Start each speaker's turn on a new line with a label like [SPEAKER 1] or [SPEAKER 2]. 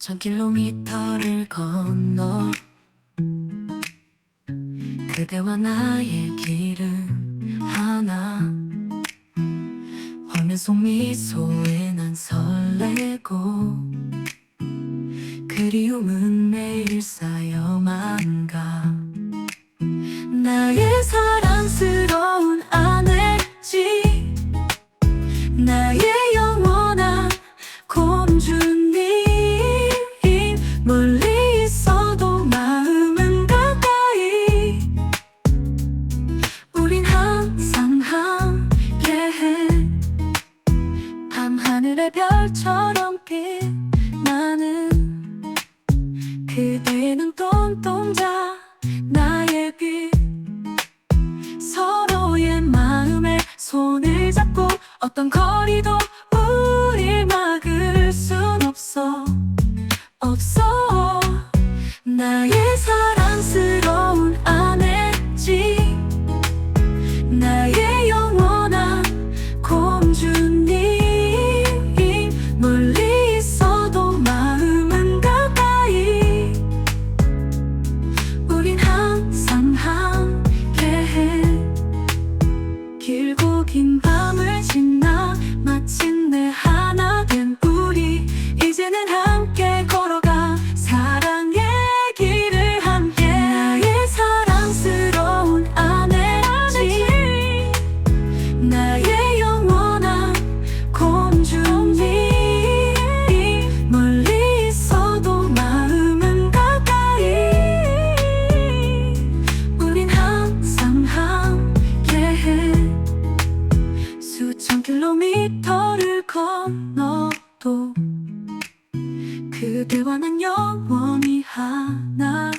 [SPEAKER 1] 수천 킬로미터를 건너 그대와 나의 길은 하나. 화면 속 미소에 난 설레고 그리움은 매일 쌓여만 가. 나의 사랑스러운 아내지. 나의 별처럼 빛나는 그대의 눈동자 나의 빛 서로의 마음에 손을 잡고 어떤 거리도 우릴 막을 순 없어. 없어. 나의 킬로미터를 건너도 그대와 난 영원히 하나